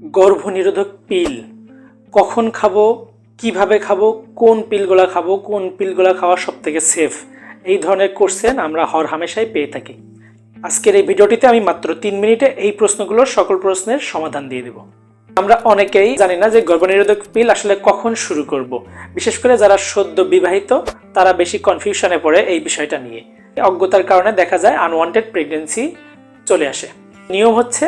গর্ভনিরোধক পিল। কখন খাব, কীভাবে খাব, কোন পিলগুলা খাব, কোন পিলগুলা খাওয়া সব থেকে সেফ এই ধরনের কোশ্চেন আমরা হর হামেশাই পেয়ে থাকি। আজকের এই ভিডিওটিতে আমি মাত্র তিন মিনিটে এই প্রশ্নগুলোর সকল প্রশ্নের সমাধান দিয়ে দেব। আমরা অনেকেই জানি না যে গর্ভনিরোধক পিল আসলে কখন শুরু করব। বিশেষ করে যারা সদ্য বিবাহিত, তারা বেশি কনফিউশনে পড়ে এই বিষয়টা নিয়ে। অজ্ঞতার কারণে দেখা যায় আনওয়ান্টেড প্রেগনেন্সি চলে আসে। নিয়ম হচ্ছে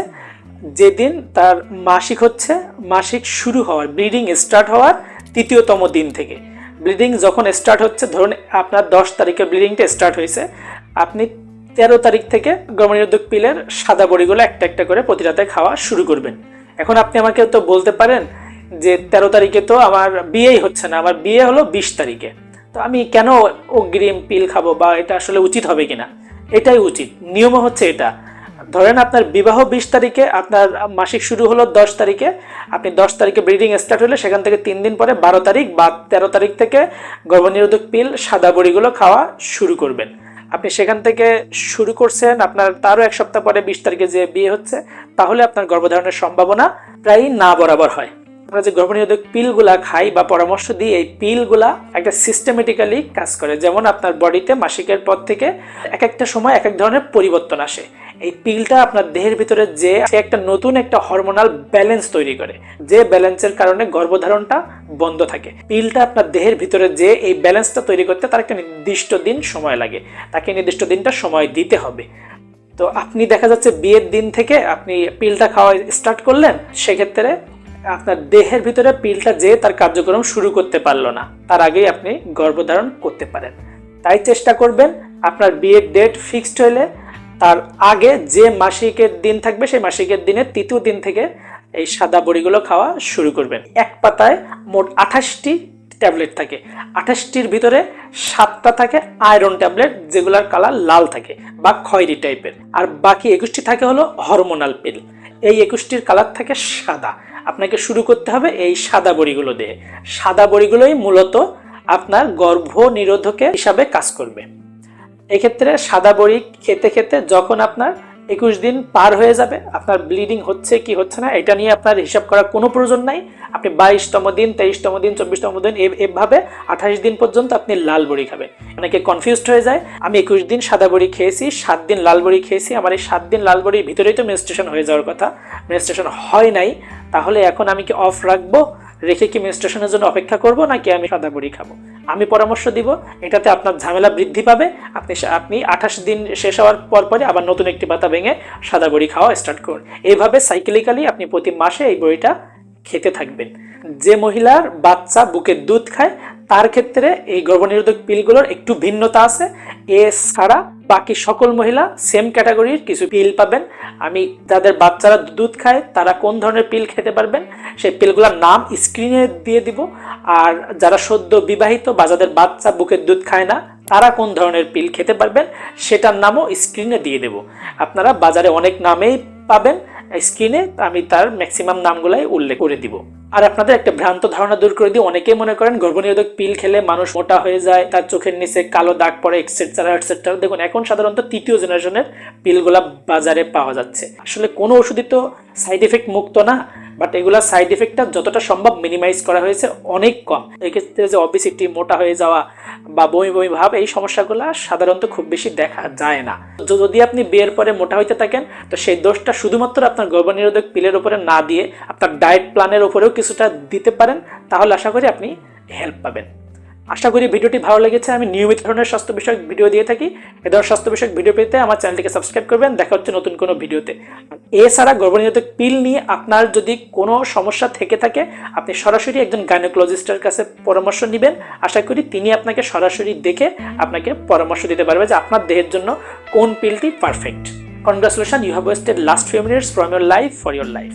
যেদিন তার মাসিক হচ্ছে, মাসিক শুরু হওয়ার, ব্লিডিং স্টার্ট হওয়ার তৃতীয়তম দিন থেকে। ব্লিডিং যখন স্টার্ট হচ্ছে, ধরুন আপনার দশ তারিখে ব্লিডিংটা স্টার্ট হয়েছে, আপনি তেরো তারিখ থেকে গর্ভনিরোধক পিলের সাদা বড়িগুলো একটা একটা করে প্রতি রাতে খাওয়া শুরু করবেন। এখন আপনি আমাকে তো বলতে পারেন যে তেরো তারিখে তো আমার বিয়েই হচ্ছে না, আমার বিয়ে হলো বিশ তারিখে। তো আমি কেন অগ্রিম পিল খাব বা এটা আসলে উচিত হবে কিনা? এটাই উচিত। নিয়ম হচ্ছে এটা। ধরেন আপনার বিবাহ বিশ তারিখে, আপনার মাসিক শুরু হলো দশ তারিখে, আপনি দশ তারিখে ব্রিডিং স্টার্ট হলে সেখান থেকে তিন দিন পরে বারো তারিখ বা তেরো তারিখ থেকে গর্ভনিরোধক পিল, সাদা বড়িগুলো খাওয়া শুরু করবেন। আপনি সেখান থেকে শুরু করছেন, আপনার তারও এক সপ্তাহ পরে বিশ তারিখে যে বিয়ে হচ্ছে, তাহলে আপনার গর্ভধারণের সম্ভাবনা প্রায় না বরাবর হয়। আমরা যে গর্ভনিরোধক পিলগুলা খাই বা পরামর্শ দিই, এই পিলগুলা একটা সিস্টেমেটিক্যালি কাজ করে। যেমন আপনার বডিতে মাসিকের পর থেকে এক একটা সময় এক এক ধরনের পরিবর্তন আসে। এই পিলটা আপনার দেহের ভিতরে যে একটা নতুন একটা হরমোনাল ব্যালেন্স তৈরি করে, যে ব্যালেন্সের কারণে গর্ভধারণটা বন্ধ থাকে। পিলটা আপনার দেহের ভিতরে যে এই ব্যালেন্সটা তৈরি করতে তার একটা নির্দিষ্ট দিন সময় লাগে। তাকে নির্দিষ্ট দিনটা সময় দিতে হবে। তো আপনি দেখা যাচ্ছে বিয়ের দিন থেকে আপনি পিলটা খাওয়া স্টার্ট করলেন, সেক্ষেত্রে আপনার দেহের ভিতরে পিলটা যে তার কার্যক্রম শুরু করতে পারল না, তার আগেই আপনি গর্ভধারণ করতে পারেন। তাই চেষ্টা করবেন, আপনার বিয়ের ডেট ফিক্সড হলে তার আগে যে মাসিকের দিন থাকবে, সেই মাসিকের দিনের তৃতীয় দিন থেকে এই সাদা বড়িগুলো খাওয়া শুরু করবেন। এক পাতায় মোট আঠাশটি ট্যাবলেট থাকে। আঠাশটির ভিতরে সাতটা থাকে আয়রন ট্যাবলেট, যেগুলোর কালার লাল থাকে বা খয়েরি টাইপের। আর বাকি একুশটি থাকে হলো হরমোনাল পিল। এই একুশটির কালার থাকে সাদা। আপনাকে শুরু করতে হবে এই সাদা বড়িগুলো দিয়ে। সাদা বড়িগুলোই মূলত আপনার গর্ভ নিরোধকের হিসাবে কাজ করবে। এক্ষেত্রে সাদা বড়ি খেতে খেতে যখন আপনার একুশ দিন পার হয়ে যাবে, আপনার ব্লিডিং হচ্ছে কি হচ্ছে না, এটা নিয়ে আপনার হিসাব করার কোনো প্রয়োজন নাই। আপনি বাইশতম দিন, তেইশতম দিন, চব্বিশতম দিন এভাবে আঠাশ দিন পর্যন্ত আপনি লাল বড়ি খাবেন। অনেকে কনফিউজড হয়ে যায়, আমি একুশ দিন সাদা বড়ি খেয়েছি, সাত দিন লাল বড়ি খেয়েছি, আমার এই সাত দিন লাল বড়ির ভিতরেই তো মেনস্ট্রেশন হয়ে যাওয়ার কথা। মেনস্ট্রেশন হয় নাই, তাহলে এখন আমি কি অফ রাখব, রেখে কি মেনস্ট্রেশনের জন্য অপেক্ষা করব, নাকি আমি সাদা বড়ি খাব? আমি পরামর্শ দিব, এটাতে আপনার ঝামেলা বৃদ্ধি পাবে। আপনি আপনি আঠাশ দিন শেষ হওয়ার পর পরে আবার নতুন একটি পাতা ভেঙে সাদা বড়ি খাওয়া স্টার্ট করুন। এইভাবে সাইকেলিক্যালি আপনি প্রতি মাসে এই বড়িটা খেতে থাকবেন। যে মহিলার বাচ্চা বুকের দুধ খায় তার ক্ষেত্রে এই গর্ভনিরোধক পিলগুলোর একটু ভিন্নতা আছে। এ ছাড়া বাকি সকল মহিলা সেম ক্যাটাগরির কিছু পিল পাবেন। আমি যাদের বাচ্চারা দুধ খায়, তারা কোন ধরনের পিল খেতে পারবেন? সেই পিলগুলোর নাম স্ক্রিনে দিয়ে দিব। আর যারা সদ্য বিবাহিত বা যাদের বাচ্চা বুকের দুধ খায় না, তারা কোন ধরনের পিল খেতে পারবেন? সেটার নামও স্ক্রিনে দিয়ে দেব। আপনারা বাজারে অনেক নামেই পাবেন। স্ক্রিনে আমি তার ম্যাক্সিমাম নামগুলাই উল্লেখ করে দিব। আর আপনাদের একটা ভ্রান্ত ধারণা দূর করে দিয়ে অনেকেই মনে করেন গর্ভনিরোধক পিল খেলে মানুষ মোটা হয়ে যায়, তার চোখের নিচে কালো দাগ পড়ে এক্সেট্রা এক্সেট্রা দেখুন, এখন সাধারণত তৃতীয় জেনারেশনের পিলগুলা বাজারে পাওয়া যাচ্ছে। আসলে কোনো ওষুধই তো সাইড এফেক্ট মুক্ত না। বাট এগুলা সাইড এফেক্টটা যতটা সম্ভব মিনিমাইজ করা হয়েছে অনেক কম। এক্ষেত্রে যে অবিসিটি মোটা হয়ে যাওয়া বা বমি বমি ভাব, এই সমস্যাগুলো সাধারণত খুব বেশি দেখা যায় না। যদি আপনি বিয়ের পরে মোটা হইতে থাকেন, তো সেই দোষটা শুধুমাত্র আপনার গর্ভনিরোধক পিলের উপরে না দিয়ে আপনার ডায়েট প্ল্যানের উপরেও কিছুটা দিতে পারেন, তাহলে আশা করি আপনি হেল্প পাবেন। আশা করি ভিডিওটি ভালো লেগেছে। আমি নিয়মিত ধরনের স্বাস্থ্য বিষয়ক ভিডিও দিয়ে থাকি। এ ধরনের স্বাস্থ্য বিষয়ক ভিডিও পেতে আমার চ্যানেলটিকে সাবস্ক্রাইব করবেন। দেখা হচ্ছে নতুন কোনো ভিডিওতে। এছাড়া গর্ভনিরোধক পিল নিয়ে আপনার যদি কোনো সমস্যা থেকে থাকে, আপনি সরাসরি একজন গাইনোকোলজিস্টের কাছে পরামর্শ নেবেন। আশা করি তিনি আপনাকে সরাসরি দেখে আপনাকে পরামর্শ দিতে পারবে যে আপনার দেহের জন্য কোন পিলটি perfect congratulation you have wasted last few minutes from your life for your life